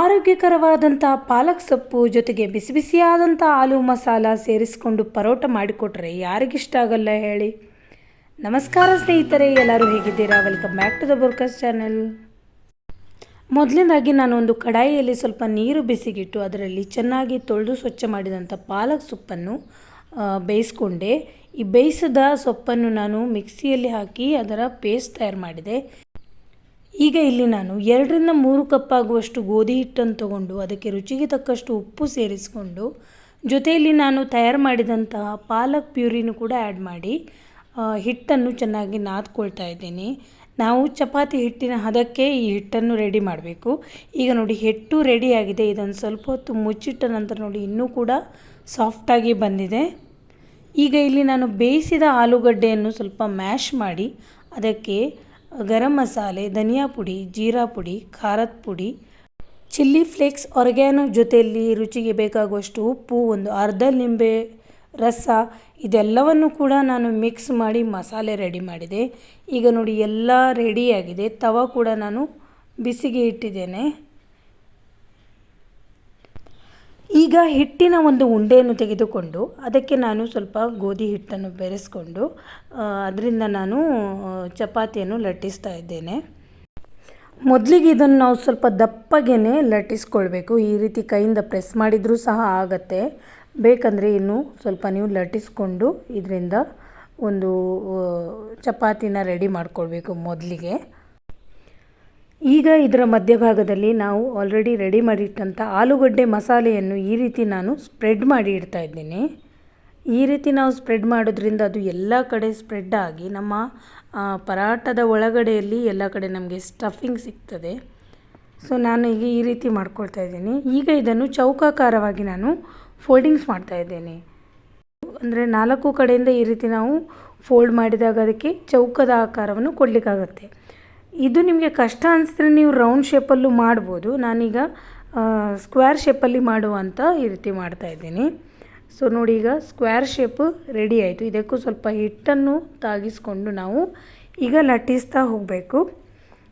ಆರೋಗ್ಯಕರವಾದಂಥ ಪಾಲಕ್ ಸೊಪ್ಪು ಜೊತೆಗೆ ಬಿಸಿ ಬಿಸಿಯಾದಂಥ ಆಲೂ ಮಸಾಲ ಸೇರಿಸಿಕೊಂಡು ಪರೋಟ ಮಾಡಿಕೊಟ್ರೆ ಯಾರಿಗಿಷ್ಟ ಆಗಲ್ಲ ಹೇಳಿ. ನಮಸ್ಕಾರ ಸ್ನೇಹಿತರೆ, ಎಲ್ಲರೂ ಹೇಗಿದ್ದೀರಾ? ವೆಲ್ಕಮ್ ಬ್ಯಾಕ್ ಟು ದ ಬೋರ್ಕಸ್ ಚಾನೆಲ್ ಮೊದಲನೇದಾಗಿ ನಾನು ಒಂದು ಕಡಾಯಿಯಲ್ಲಿ ಸ್ವಲ್ಪ ನೀರು ಬಿಸಿಗಿಟ್ಟು ಅದರಲ್ಲಿ ಚೆನ್ನಾಗಿ ತೊಳೆದು ಸ್ವಚ್ಛ ಮಾಡಿದಂಥ ಪಾಲಕ್ ಸೊಪ್ಪನ್ನು ಬೇಯಿಸ್ಕೊಂಡೆ. ಈ ಬೇಯಿಸಿದ ಸೊಪ್ಪನ್ನು ನಾನು ಮಿಕ್ಸಿಯಲ್ಲಿ ಹಾಕಿ ಅದರ ಪೇಸ್ಟ್ ತಯಾರು ಮಾಡಿದೆ. ಈಗ ಇಲ್ಲಿ ನಾನು ಎರಡರಿಂದ ಮೂರು ಕಪ್ ಆಗುವಷ್ಟು ಗೋಧಿ ಹಿಟ್ಟನ್ನು ತಗೊಂಡು ಅದಕ್ಕೆ ರುಚಿಗೆ ತಕ್ಕಷ್ಟು ಉಪ್ಪು ಸೇರಿಸಿಕೊಂಡು ಜೊತೆಯಲ್ಲಿ ನಾನು ತಯಾರು ಮಾಡಿದಂತಹ ಪಾಲಕ್ ಪ್ಯೂರಿನೂ ಕೂಡ ಆ್ಯಡ್ ಮಾಡಿ ಹಿಟ್ಟನ್ನು ಚೆನ್ನಾಗಿ ನಾದ್ಕೊಳ್ತಾ ಇದ್ದೀನಿ. ನಾವು ಚಪಾತಿ ಹಿಟ್ಟಿನ ಹದಕ್ಕೆ ಈ ಹಿಟ್ಟನ್ನು ರೆಡಿ ಮಾಡಬೇಕು. ಈಗ ನೋಡಿ, ಹಿಟ್ಟು ರೆಡಿಯಾಗಿದೆ ಇದನ್ನು ಸ್ವಲ್ಪ ಹೊತ್ತು ಮುಚ್ಚಿಟ್ಟ ನಂತರ ನೋಡಿ, ಇನ್ನೂ ಕೂಡ ಸಾಫ್ಟಾಗಿ ಬಂದಿದೆ. ಈಗ ಇಲ್ಲಿ ನಾನು ಬೇಯಿಸಿದ ಆಲೂಗಡ್ಡೆಯನ್ನು ಸ್ವಲ್ಪ ಮ್ಯಾಶ್ ಮಾಡಿ, ಅದಕ್ಕೆ ಗರಂ ಮಸಾಲೆ, ಧನಿಯಾ ಪುಡಿ, ಜೀರಾ ಪುಡಿ, ಖಾರದ ಪುಡಿ, ಚಿಲ್ಲಿ ಫ್ಲೇಕ್ಸ್, ಒರ್ಗ್ಯಾನೋ ಜೊತೆಯಲ್ಲಿ ರುಚಿಗೆ ಬೇಕಾಗುವಷ್ಟು ಉಪ್ಪು, ಒಂದು ಅರ್ಧ ನಿಂಬೆ ರಸ, ಇದೆಲ್ಲವನ್ನು ಕೂಡ ನಾನು ಮಿಕ್ಸ್ ಮಾಡಿ ಮಸಾಲೆ ರೆಡಿ ಮಾಡಿದೆ. ಈಗ ನೋಡಿ, ಎಲ್ಲ ರೆಡಿಯಾಗಿದೆ. ತವ ಕೂಡ ನಾನು ಬಿಸಿಗೆ ಇಟ್ಟಿದ್ದೇನೆ. ಈಗ ಹಿಟ್ಟಿನ ಒಂದು ಉಂಡೆಯನ್ನು ತೆಗೆದುಕೊಂಡು ಅದಕ್ಕೆ ನಾನು ಸ್ವಲ್ಪ ಗೋಧಿ ಹಿಟ್ಟನ್ನು ಬೆರೆಸ್ಕೊಂಡು ಅದರಿಂದ ನಾನು ಚಪಾತಿಯನ್ನು ಲಟ್ಟಿಸ್ತಾ ಇದ್ದೇನೆ. ಮೊದಲಿಗೆ ಇದನ್ನು ನಾವು ಸ್ವಲ್ಪ ದಪ್ಪಗೆನೆ ಲಟ್ಟಿಸ್ಕೊಳ್ಬೇಕು. ಈ ರೀತಿ ಕೈಯಿಂದ ಪ್ರೆಸ್ ಮಾಡಿದರೂ ಸಹ ಆಗತ್ತೆ. ಬೇಕಂದರೆ ಇನ್ನೂ ಸ್ವಲ್ಪ ನೀವು ಲಟ್ಟಿಸ್ಕೊಂಡು ಇದರಿಂದ ಒಂದು ಚಪಾತಿನ ರೆಡಿ ಮಾಡ್ಕೊಳ್ಬೇಕು ಮೊದಲಿಗೆ. ಈಗ ಇದರ ಮಧ್ಯಭಾಗದಲ್ಲಿ ನಾವು ಆಲ್ರೆಡಿ ರೆಡಿ ಮಾಡಿಟ್ಟಂಥ ಆಲೂಗಡ್ಡೆ ಮಸಾಲೆಯನ್ನು ಈ ರೀತಿ ನಾನು ಸ್ಪ್ರೆಡ್ ಮಾಡಿ ಇಡ್ತಾ ಇದ್ದೀನಿ. ಈ ರೀತಿ ನಾವು ಸ್ಪ್ರೆಡ್ ಮಾಡೋದ್ರಿಂದ ಅದು ಎಲ್ಲ ಕಡೆ ಸ್ಪ್ರೆಡ್ ಆಗಿ ನಮ್ಮ ಪರಾಟದ ಒಳಗಡೆಯಲ್ಲಿ ಎಲ್ಲ ಕಡೆ ನಮಗೆ ಸ್ಟಫಿಂಗ್ ಸಿಗ್ತದೆ. ಸೊ ನಾನು ಈಗ ಈ ರೀತಿ ಮಾಡ್ಕೊಳ್ತಾ ಇದ್ದೀನಿ. ಈಗ ಇದನ್ನು ಚೌಕಾಕಾರವಾಗಿ ನಾನು ಫೋಲ್ಡಿಂಗ್ಸ್ ಮಾಡ್ತಾ ಇದ್ದೇನೆ. ಅಂದರೆ ನಾಲ್ಕು ಕಡೆಯಿಂದ ಈ ರೀತಿ ನಾವು ಫೋಲ್ಡ್ ಮಾಡಿದಾಗ ಅದಕ್ಕೆ ಚೌಕದ ಆಕಾರವನ್ನು ಕೊಡಲಿಕ್ಕಾಗತ್ತೆ. ಇದು ನಿಮಗೆ ಕಷ್ಟ ಅನಿಸಿದ್ರೆ ನೀವು ರೌಂಡ್ ಶೇಪಲ್ಲೂ ಮಾಡ್ಬೋದು. ನಾನೀಗ ಸ್ಕ್ವೇರ್ ಶೇಪಲ್ಲಿ ಮಾಡುವಂಥ ಈ ರೀತಿ ಮಾಡ್ತಾ ಇದ್ದೀನಿ. ಸೊ ನೋಡಿ ಈಗ ಸ್ಕ್ವೇರ್ ಶೇಪು ರೆಡಿ ಆಯಿತು. ಇದಕ್ಕೂ ಸ್ವಲ್ಪ ಹಿಟ್ಟನ್ನು ತಾಗಿಸ್ಕೊಂಡು ನಾವು ಈಗ ಲಟ್ಟಿಸ್ತಾ ಹೋಗಬೇಕು.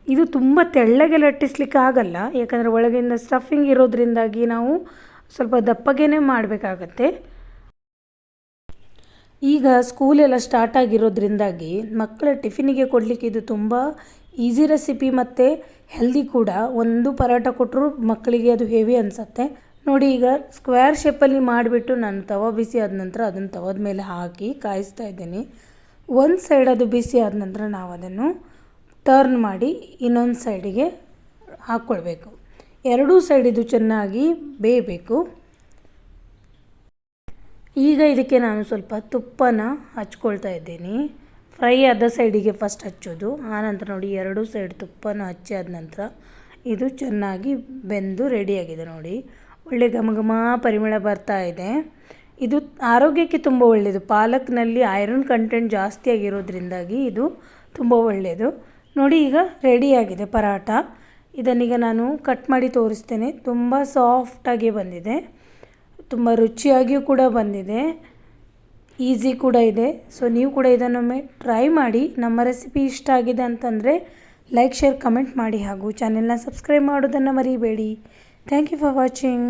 ಇದು ತುಂಬ ತೆಳ್ಳಗೆ ಲಟ್ಟಿಸ್ಲಿಕ್ಕೆ ಆಗಲ್ಲ. ಯಾಕಂದರೆ ಒಳಗಿಂದ ಸ್ಟಫಿಂಗ್ ಇರೋದ್ರಿಂದಾಗಿ ನಾವು ಸ್ವಲ್ಪ ದಪ್ಪಗೇನೇ ಮಾಡಬೇಕಾಗತ್ತೆ. ಈಗ ಸ್ಕೂಲೆಲ್ಲ ಸ್ಟಾರ್ಟ್ ಆಗಿರೋದ್ರಿಂದಾಗಿ ಮಕ್ಕಳ ಟಿಫಿನಿಗೆ ಕೊಡಲಿಕ್ಕೆ ಇದು ತುಂಬ ಈಸಿ ರೆಸಿಪಿ ಮತ್ತು ಹೆಲ್ದಿ ಕೂಡ ಒಂದು ಪರೋಟ ಕೊಟ್ಟರು ಮಕ್ಕಳಿಗೆ ಅದು ಹೆವಿ ಅನಿಸತ್ತೆ. ನೋಡಿ ಈಗ ಸ್ಕ್ವೇರ್ ಶೇಪಲ್ಲಿ ಮಾಡಿಬಿಟ್ಟು ನಾನು ತವ ಬಿಸಿ ಆದ ನಂತರ ಅದನ್ನು ತವದ ಮೇಲೆ ಹಾಕಿ ಕಾಯಿಸ್ತಾ ಇದ್ದೀನಿ. ಒಂದು ಸೈಡ್ ಅದು ಬಿಸಿ ಆದ ನಂತರ ನಾವು ಅದನ್ನು ಟರ್ನ್ ಮಾಡಿ ಇನ್ನೊಂದು ಸೈಡಿಗೆ ಹಾಕ್ಕೊಳ್ಬೇಕು ಎರಡೂ ಸೈಡ್ ಇದು ಚೆನ್ನಾಗಿ ಬೇಯಬೇಕು. ಈಗ ಇದಕ್ಕೆ ನಾನು ಸ್ವಲ್ಪ ತುಪ್ಪನ ಹಚ್ಕೊಳ್ತಾ ಇದ್ದೀನಿ. ಫ್ರೈ ಆದ ಸೈಡಿಗೆ ಫಸ್ಟ್ ಹಚ್ಚೋದು ಆನಂತರ ನೋಡಿ ಎರಡೂ ಸೈಡ್ ತುಪ್ಪನ ಹಚ್ಚಿ ಆದ ನಂತರ ಇದು ಚೆನ್ನಾಗಿ ಬೆಂದು ರೆಡಿಯಾಗಿದೆ ನೋಡಿ. ಒಳ್ಳೆ ಘಮ ಘಮ ಪರಿಮಳ ಬರ್ತಾ ಇದೆ. ಇದು ಆರೋಗ್ಯಕ್ಕೆ ತುಂಬ ಒಳ್ಳೆಯದು ಪಾಲಕ್ನಲ್ಲಿ ಐರನ್ ಕಂಟೆಂಟ್ ಜಾಸ್ತಿ ಆಗಿರೋದ್ರಿಂದಾಗಿ ಇದು ತುಂಬ ಒಳ್ಳೆಯದು ನೋಡಿ ಈಗ ರೆಡಿಯಾಗಿದೆ ಪರಾಟ ಇದನ್ನೀಗ ನಾನು ಕಟ್ ಮಾಡಿ ತೋರಿಸ್ತೇನೆ. ತುಂಬ ಸಾಫ್ಟಾಗಿ ಬಂದಿದೆ. ತುಂಬ ರುಚಿಯಾಗಿಯೂ ಕೂಡ ಬಂದಿದೆ. ಈಸಿ ಕೂಡ ಇದೆ. ಸೊ ನೀವು ಕೂಡ ಇದನ್ನೊಮ್ಮೆ ಟ್ರೈ ಮಾಡಿ ನಮ್ಮ ರೆಸಿಪಿ ಇಷ್ಟ ಆಗಿದೆ ಅಂತಂದರೆ ಲೈಕ್ ಶೇರ್ ಕಮೆಂಟ್ ಮಾಡಿ ಹಾಗೂ ಚಾನೆಲ್ನ ಸಬ್ಸ್ಕ್ರೈಬ್ ಮಾಡೋದನ್ನು ಮರಿಬೇಡಿ. Thank you for watching